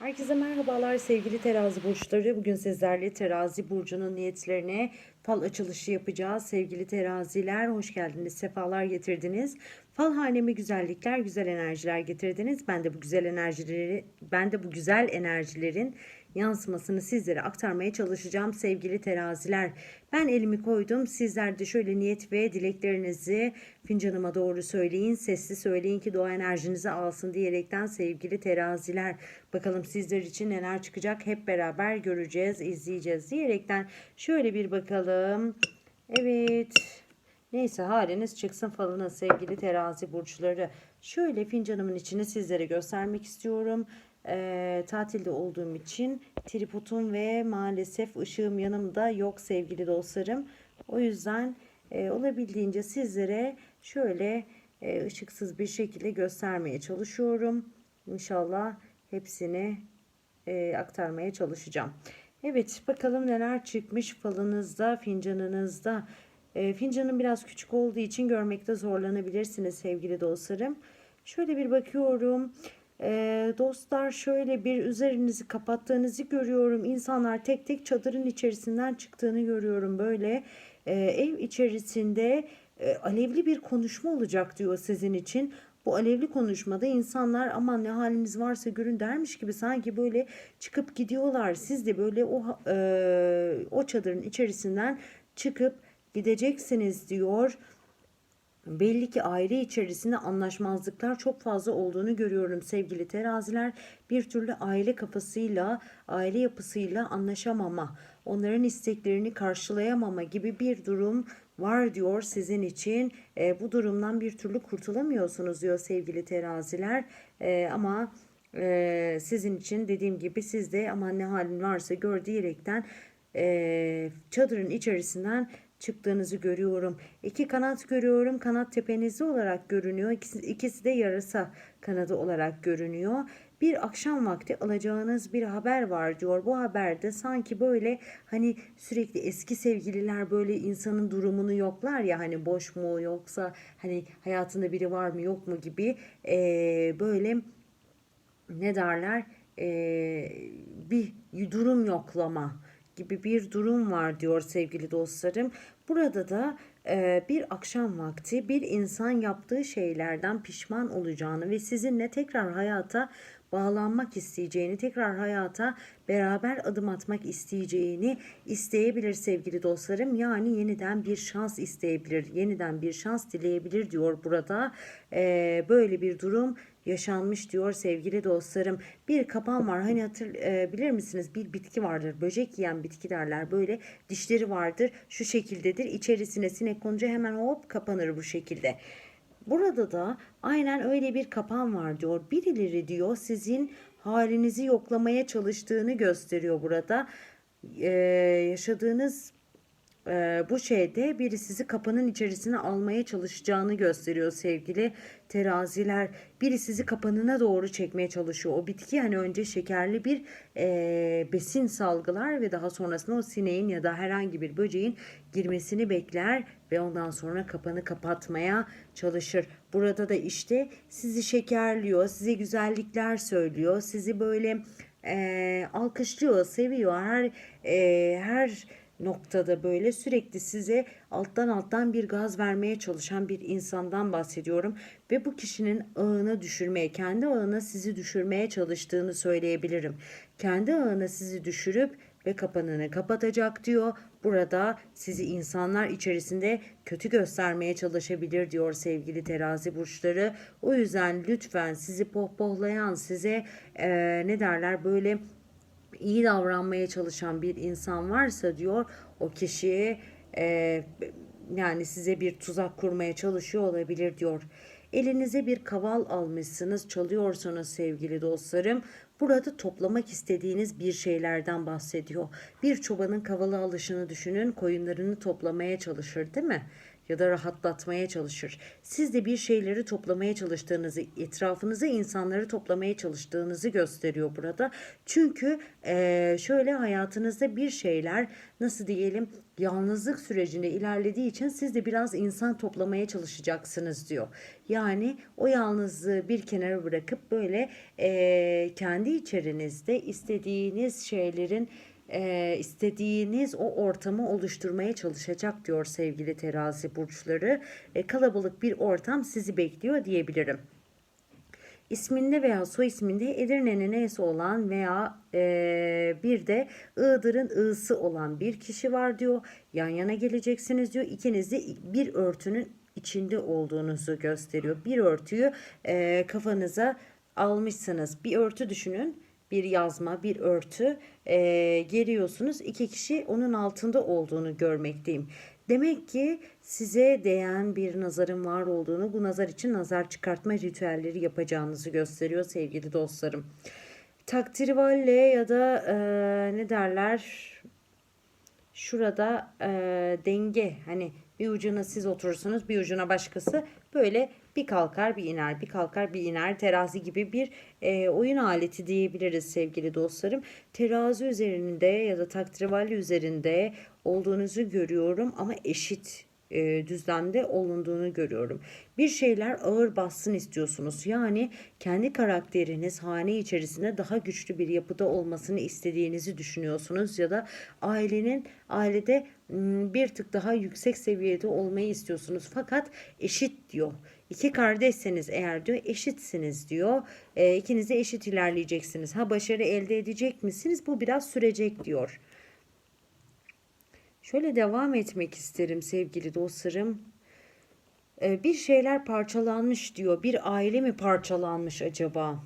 Herkese merhabalar sevgili terazi burçları. Bugün sizlerle terazi burcunun niyetlerine fal açılışı yapacağız. Sevgili teraziler hoş geldiniz, sefalar getirdiniz. Fal haneme güzellikler, güzel enerjiler getirdiniz. Ben de bu güzel enerjileri, ben de bu güzel enerjilerin yansımasını sizlere aktarmaya çalışacağım sevgili teraziler. Ben elimi koydum. Sizler de şöyle niyet ve dileklerinizi fincanıma doğru söyleyin. Sesli söyleyin ki doğa enerjinizi alsın diyerekten sevgili teraziler. Bakalım sizler için neler çıkacak hep beraber göreceğiz, izleyeceğiz diyerekten şöyle bir bakalım. Evet. Neyse haliniz çıksın falına sevgili terazi burçları. Şöyle fincanımın içini sizlere göstermek istiyorum. Ee, tatilde olduğum için tripodum ve maalesef ışığım yanımda yok sevgili dostlarım. O yüzden e, olabildiğince sizlere şöyle e, ışıksız bir şekilde göstermeye çalışıyorum. İnşallah hepsini e, aktarmaya çalışacağım. Evet bakalım neler çıkmış falınızda, fincanınızda. E, fincanım biraz küçük olduğu için görmekte zorlanabilirsiniz sevgili dostlarım. Şöyle bir bakıyorum. E, dostlar şöyle bir üzerinizi kapattığınızı görüyorum. İnsanlar tek tek çadırın içerisinden çıktığını görüyorum. Böyle e, ev içerisinde e, alevli bir konuşma olacak diyor sizin için. Bu alevli konuşmada insanlar aman ne haliniz varsa görün dermiş gibi sanki böyle çıkıp gidiyorlar. Siz de böyle o e, o çadırın içerisinden çıkıp gideceksiniz diyor. Belli ki aile içerisinde anlaşmazlıklar çok fazla olduğunu görüyorum sevgili teraziler. Bir türlü aile kafasıyla, aile yapısıyla anlaşamama, onların isteklerini karşılayamama gibi bir durum var diyor sizin için. E, bu durumdan bir türlü kurtulamıyorsunuz diyor sevgili teraziler. E, ama e, sizin için dediğim gibi siz de aman ne halin varsa gör diyerekten e, çadırın içerisinden çıktığınızı görüyorum. İki kanat görüyorum. Kanat tepenizde olarak görünüyor. İkisi, ikisi de yarasa kanadı olarak görünüyor. Bir akşam vakti alacağınız bir haber var diyor. Bu haberde sanki böyle hani sürekli eski sevgililer böyle insanın durumunu yoklar ya hani boş mu yoksa hani hayatında biri var mı yok mu gibi ee, böyle ne derler ee, bir durum yoklama gibi bir durum var diyor sevgili dostlarım. Burada da e, bir akşam vakti bir insan yaptığı şeylerden pişman olacağını ve sizinle tekrar hayata bağlanmak isteyeceğini, tekrar hayata beraber adım atmak isteyeceğini isteyebilir sevgili dostlarım. Yani yeniden bir şans isteyebilir, yeniden bir şans dileyebilir diyor burada. Ee, böyle bir durum yaşanmış diyor sevgili dostlarım. Bir kapan var hani hatır, e, misiniz bir bitki vardır böcek yiyen bitki derler böyle dişleri vardır şu şekildedir içerisine sinek konunca hemen hop kapanır bu şekilde. Burada da aynen öyle bir kapan var diyor. Birileri diyor sizin halinizi yoklamaya çalıştığını gösteriyor burada. Ee, yaşadığınız e, bu şeyde biri sizi kapının içerisine almaya çalışacağını gösteriyor sevgili teraziler. Biri sizi kapanına doğru çekmeye çalışıyor. O bitki hani önce şekerli bir e, besin salgılar ve daha sonrasında o sineğin ya da herhangi bir böceğin girmesini bekler ve ondan sonra kapanı kapatmaya çalışır. Burada da işte sizi şekerliyor, size güzellikler söylüyor, sizi böyle e, alkışlıyor, seviyor. Her e, her noktada böyle sürekli size alttan alttan bir gaz vermeye çalışan bir insandan bahsediyorum ve bu kişinin ağına düşürmeye, kendi ağına sizi düşürmeye çalıştığını söyleyebilirim. Kendi ağına sizi düşürüp ve kapanını kapatacak diyor. Burada sizi insanlar içerisinde kötü göstermeye çalışabilir diyor sevgili terazi burçları. O yüzden lütfen sizi pohpohlayan, size e, ne derler böyle iyi davranmaya çalışan bir insan varsa diyor o kişiye e, yani size bir tuzak kurmaya çalışıyor olabilir diyor. Elinize bir kaval almışsınız, çalıyorsunuz sevgili dostlarım. Burada toplamak istediğiniz bir şeylerden bahsediyor. Bir çobanın kavalı alışını düşünün, koyunlarını toplamaya çalışır değil mi? Ya da rahatlatmaya çalışır. Siz de bir şeyleri toplamaya çalıştığınızı, etrafınıza insanları toplamaya çalıştığınızı gösteriyor burada. Çünkü eee, şöyle hayatınızda bir şeyler nasıl diyelim yalnızlık sürecinde ilerlediği için siz de biraz insan toplamaya çalışacaksınız diyor. Yani o yalnızlığı bir kenara bırakıp böyle eee, kendi içerinizde istediğiniz şeylerin eee, istediğiniz o ortamı oluşturmaya çalışacak diyor sevgili terazi burçları. E, kalabalık bir ortam sizi bekliyor diyebilirim. İsminde veya soy isminde Edirne'nin E'si olan veya eee, bir de Iğdır'ın I'sı olan bir kişi var diyor. Yan yana geleceksiniz diyor. İkiniz de bir örtünün içinde olduğunuzu gösteriyor. Bir örtüyü eee, kafanıza almışsınız. Bir örtü düşünün. Bir yazma, bir örtü eee, geriyorsunuz. İki kişi onun altında olduğunu görmekteyim. Demek ki size değen bir nazarın var olduğunu, bu nazar için nazar çıkartma ritüelleri yapacağınızı gösteriyor sevgili dostlarım. Takdirvalle ya da eee, ne derler şurada e, denge hani bir ucuna siz oturursunuz bir ucuna başkası böyle bir kalkar bir iner bir kalkar bir iner terazi gibi bir e, oyun aleti diyebiliriz sevgili dostlarım. Terazi üzerinde ya da takdirvalli üzerinde olduğunuzu görüyorum ama eşit e, düzlemde olunduğunu görüyorum. Bir şeyler ağır bassın istiyorsunuz. Yani kendi karakteriniz hane içerisinde daha güçlü bir yapıda olmasını istediğinizi düşünüyorsunuz ya da ailenin ailede bir tık daha yüksek seviyede olmayı istiyorsunuz. Fakat eşit diyor. İki kardeşseniz eğer diyor eşitsiniz diyor. E, ikiniz de eşit ilerleyeceksiniz. Ha başarı elde edecek misiniz? Bu biraz sürecek diyor. Şöyle devam etmek isterim sevgili dostlarım. Ee, bir şeyler parçalanmış diyor. Bir aile mi parçalanmış acaba?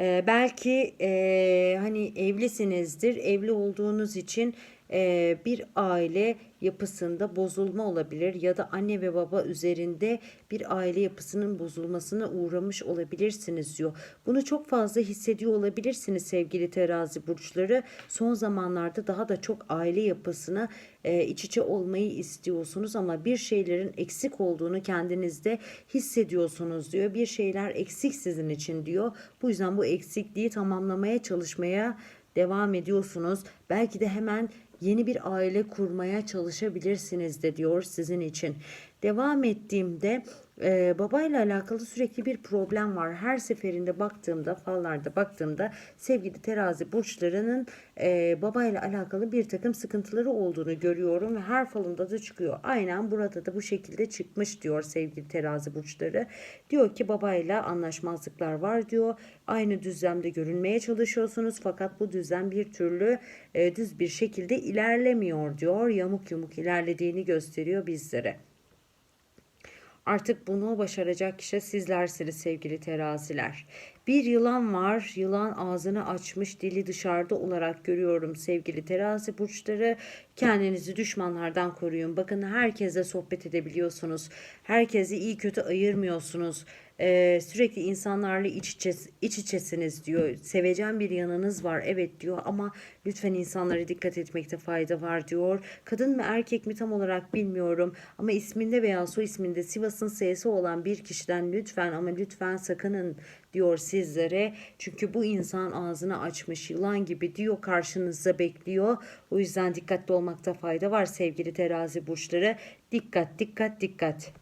Ee, belki e, hani evlisinizdir. Evli olduğunuz için e, bir aile yapısında bozulma olabilir ya da anne ve baba üzerinde bir aile yapısının bozulmasına uğramış olabilirsiniz diyor. Bunu çok fazla hissediyor olabilirsiniz sevgili terazi burçları. Son zamanlarda daha da çok aile yapısına e, iç içe olmayı istiyorsunuz ama bir şeylerin eksik olduğunu kendinizde hissediyorsunuz diyor. Bir şeyler eksik sizin için diyor. Bu yüzden bu eksikliği tamamlamaya çalışmaya devam ediyorsunuz. Belki de hemen yeni bir aile kurmaya çalışabilirsiniz de diyor sizin için. Devam ettiğimde e, babayla alakalı sürekli bir problem var. Her seferinde baktığımda fallarda baktığımda sevgili terazi burçlarının e, babayla alakalı bir takım sıkıntıları olduğunu görüyorum ve her falında da çıkıyor. Aynen burada da bu şekilde çıkmış diyor sevgili terazi burçları. Diyor ki babayla anlaşmazlıklar var diyor. Aynı düzlemde görünmeye çalışıyorsunuz fakat bu düzlem bir türlü e, düz bir şekilde ilerlemiyor diyor. Yamuk yumuk ilerlediğini gösteriyor bizlere. Artık bunu başaracak kişi sizlersiniz sevgili teraziler. Bir yılan var. Yılan ağzını açmış, dili dışarıda olarak görüyorum sevgili terazi burçları. Kendinizi düşmanlardan koruyun. Bakın herkese sohbet edebiliyorsunuz. Herkesi iyi kötü ayırmıyorsunuz. Ee, sürekli insanlarla iç, içe, iç içesiniz diyor. Sevecen bir yanınız var evet diyor ama lütfen insanlara dikkat etmekte fayda var diyor. Kadın mı erkek mi tam olarak bilmiyorum ama isminde veya soy isminde Sivas'ın S'si olan bir kişiden lütfen ama lütfen sakının diyor sizlere. Çünkü bu insan ağzını açmış yılan gibi diyor karşınızda bekliyor. O yüzden dikkatli olmakta fayda var sevgili terazi burçları. Dikkat dikkat dikkat.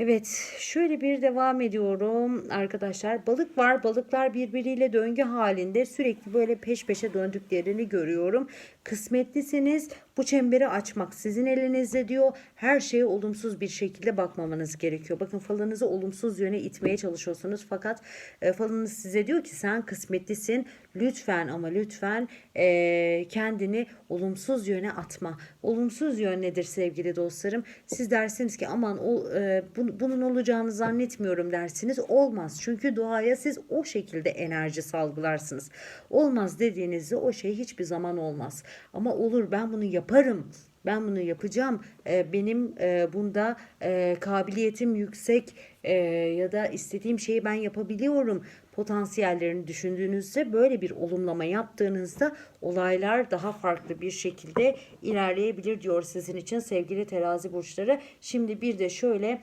Evet, şöyle bir devam ediyorum arkadaşlar. Balık var. Balıklar birbiriyle döngü halinde sürekli böyle peş peşe döndüklerini görüyorum. Kısmetlisiniz. Bu çemberi açmak sizin elinizde diyor. Her şeye olumsuz bir şekilde bakmamanız gerekiyor. Bakın falınızı olumsuz yöne itmeye çalışıyorsunuz. Fakat e, falınız size diyor ki sen kısmetlisin. Lütfen ama lütfen e, kendini olumsuz yöne atma. Olumsuz yön nedir sevgili dostlarım? Siz dersiniz ki aman o, e, bu, bunun olacağını zannetmiyorum dersiniz. Olmaz. Çünkü doğaya siz o şekilde enerji salgılarsınız. Olmaz dediğinizde o şey hiçbir zaman olmaz. Ama olur ben bunu yaparım. Ben bunu yapacağım. Ee, benim e, bunda e, kabiliyetim yüksek e, ya da istediğim şeyi ben yapabiliyorum potansiyellerini düşündüğünüzde böyle bir olumlama yaptığınızda olaylar daha farklı bir şekilde ilerleyebilir diyor sizin için sevgili terazi burçları. Şimdi bir de şöyle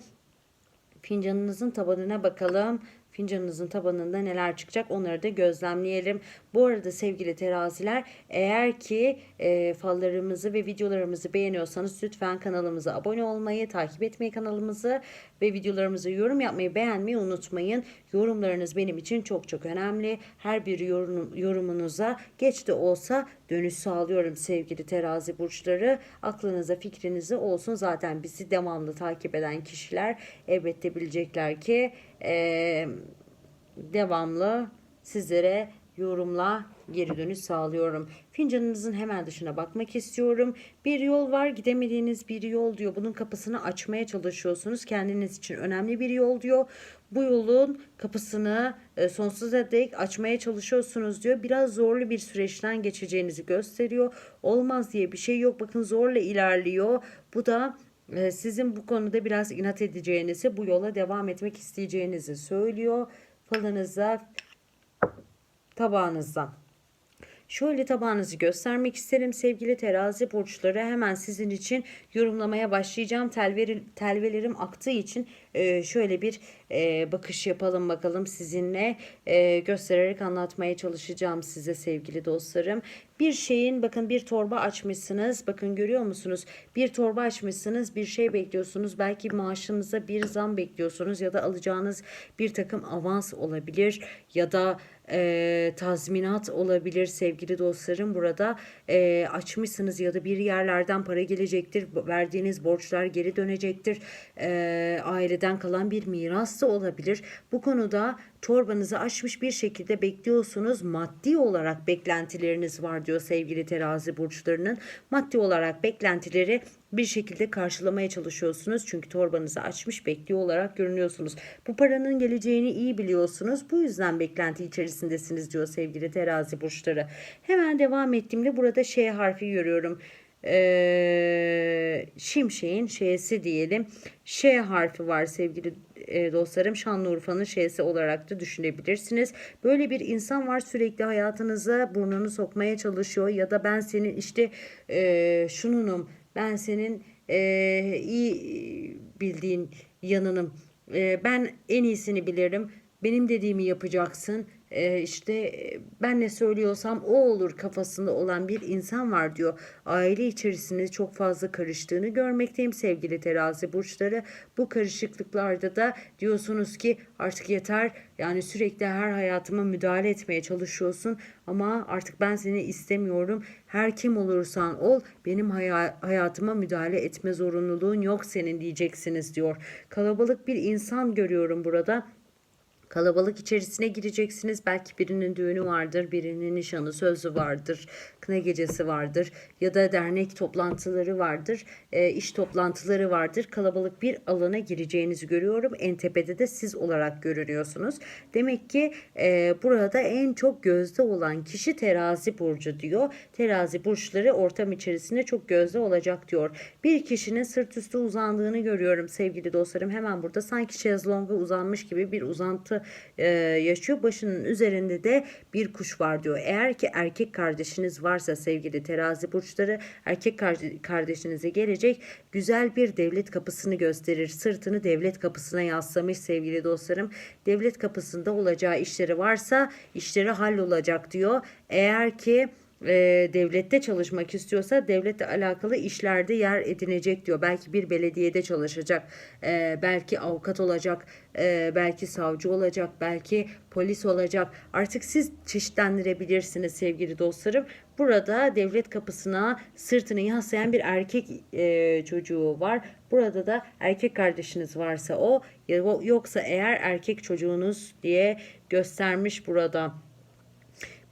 fincanınızın tabanına bakalım. Fincanınızın tabanında neler çıkacak onları da gözlemleyelim. Bu arada sevgili teraziler eğer ki e, fallarımızı ve videolarımızı beğeniyorsanız lütfen kanalımıza abone olmayı, takip etmeyi kanalımızı ve videolarımızı yorum yapmayı, beğenmeyi unutmayın. Yorumlarınız benim için çok çok önemli. Her bir yorum, yorumunuza geç de olsa dönüş sağlıyorum sevgili terazi burçları. Aklınıza fikrinizi olsun. Zaten bizi devamlı takip eden kişiler elbette bilecekler ki eee devamlı sizlere yorumla geri dönüş sağlıyorum. Fincanınızın hemen dışına bakmak istiyorum. Bir yol var gidemediğiniz bir yol diyor. Bunun kapısını açmaya çalışıyorsunuz. Kendiniz için önemli bir yol diyor. Bu yolun kapısını e, sonsuza dek açmaya çalışıyorsunuz diyor. Biraz zorlu bir süreçten geçeceğinizi gösteriyor. Olmaz diye bir şey yok. Bakın zorla ilerliyor. Bu da e, sizin bu konuda biraz inat edeceğinizi, bu yola devam etmek isteyeceğinizi söylüyor. Falınıza, tabağınıza. Şöyle tabağınızı göstermek isterim sevgili terazi burçları. Hemen sizin için yorumlamaya başlayacağım. Telveri, telvelerim aktığı için e, şöyle bir e, bakış yapalım bakalım sizinle. E, göstererek anlatmaya çalışacağım size sevgili dostlarım. Bir şeyin bakın bir torba açmışsınız. Bakın görüyor musunuz? Bir torba açmışsınız. Bir şey bekliyorsunuz. Belki maaşınıza bir zam bekliyorsunuz ya da alacağınız bir takım avans olabilir ya da e, tazminat olabilir sevgili dostlarım. Burada e, açmışsınız ya da bir yerlerden para gelecektir. Verdiğiniz borçlar geri dönecektir. E, aileden kalan bir miras da olabilir. Bu konuda torbanızı açmış bir şekilde bekliyorsunuz. Maddi olarak beklentileriniz var diyor sevgili terazi burçlarının. Maddi olarak beklentileri bir şekilde karşılamaya çalışıyorsunuz. Çünkü torbanızı açmış bekliyor olarak görünüyorsunuz. Bu paranın geleceğini iyi biliyorsunuz. Bu yüzden beklenti içerisindesiniz diyor sevgili terazi burçları. Hemen devam ettiğimde burada Ş harfi görüyorum. Ee, şimşeğin şeysi diyelim. Ş harfi var sevgili e, dostlarım. Şanlıurfa'nın şeysi olarak da düşünebilirsiniz. Böyle bir insan var sürekli hayatınıza burnunu sokmaya çalışıyor ya da ben senin işte e, şununum ben senin e, iyi bildiğin yanınım. E, ben en iyisini bilirim. Benim dediğimi yapacaksın. E, işte ben ne söylüyorsam o olur kafasında olan bir insan var diyor. Aile içerisinde çok fazla karıştığını görmekteyim sevgili terazi burçları. Bu karışıklıklarda da diyorsunuz ki artık yeter. Yani sürekli her hayatıma müdahale etmeye çalışıyorsun ama artık ben seni istemiyorum. Her kim olursan ol benim haya- hayatıma müdahale etme zorunluluğun yok senin diyeceksiniz diyor. Kalabalık bir insan görüyorum burada. Kalabalık içerisine gireceksiniz. Belki birinin düğünü vardır, birinin nişanı, sözü vardır, kına gecesi vardır ya da dernek toplantıları vardır, e, iş toplantıları vardır. Kalabalık bir alana gireceğinizi görüyorum. En tepede de siz olarak görünüyorsunuz. Demek ki e, burada en çok gözde olan kişi terazi burcu diyor. Terazi burçları ortam içerisinde çok gözde olacak diyor. Bir kişinin sırt üstü uzandığını görüyorum sevgili dostlarım. Hemen burada sanki şezlonga uzanmış gibi bir uzantı e, yaşıyor. Başının üzerinde de bir kuş var diyor. Eğer ki erkek kardeşiniz varsa sevgili terazi burçları erkek kardeşinize gelecek güzel bir devlet kapısını gösterir. Sırtını devlet kapısına yaslamış sevgili dostlarım. Devlet kapısında olacağı işleri varsa işleri hallolacak diyor. Eğer ki e, devlette çalışmak istiyorsa devletle alakalı işlerde yer edinecek diyor. Belki bir belediyede çalışacak, e, belki avukat olacak, e, belki savcı olacak, belki polis olacak. Artık siz çeşitlendirebilirsiniz sevgili dostlarım. Burada devlet kapısına sırtını yaslayan bir erkek e, çocuğu var. Burada da erkek kardeşiniz varsa o yoksa eğer erkek çocuğunuz diye göstermiş burada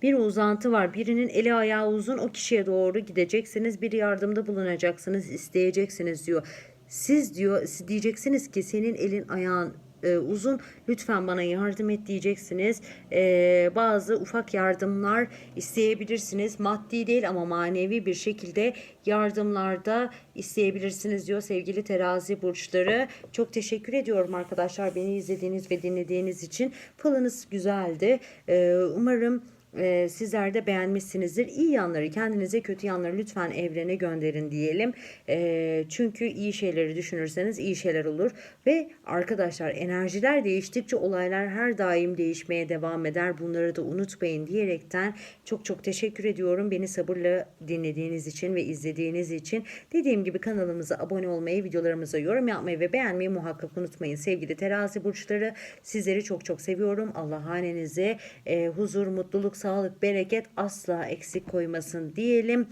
bir uzantı var. Birinin eli ayağı uzun o kişiye doğru gideceksiniz. Bir yardımda bulunacaksınız, isteyeceksiniz diyor. Siz diyor siz diyeceksiniz ki senin elin ayağın e, uzun. Lütfen bana yardım et diyeceksiniz. E, bazı ufak yardımlar isteyebilirsiniz. Maddi değil ama manevi bir şekilde yardımlarda isteyebilirsiniz diyor sevgili terazi burçları. Çok teşekkür ediyorum arkadaşlar beni izlediğiniz ve dinlediğiniz için. Falınız güzeldi. E, umarım ee, sizler de beğenmişsinizdir. İyi yanları kendinize kötü yanları lütfen evrene gönderin diyelim. Ee, çünkü iyi şeyleri düşünürseniz iyi şeyler olur. Ve arkadaşlar enerjiler değiştikçe olaylar her daim değişmeye devam eder. Bunları da unutmayın diyerekten çok çok teşekkür ediyorum. Beni sabırla dinlediğiniz için ve izlediğiniz için. Dediğim gibi kanalımıza abone olmayı, videolarımıza yorum yapmayı ve beğenmeyi muhakkak unutmayın. Sevgili terazi burçları sizleri çok çok seviyorum. Allah hanenize e, huzur, mutluluk, sağlık, bereket asla eksik koymasın diyelim.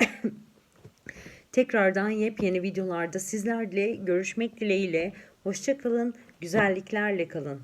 Tekrardan yepyeni videolarda sizlerle görüşmek dileğiyle. Hoşçakalın, güzelliklerle kalın.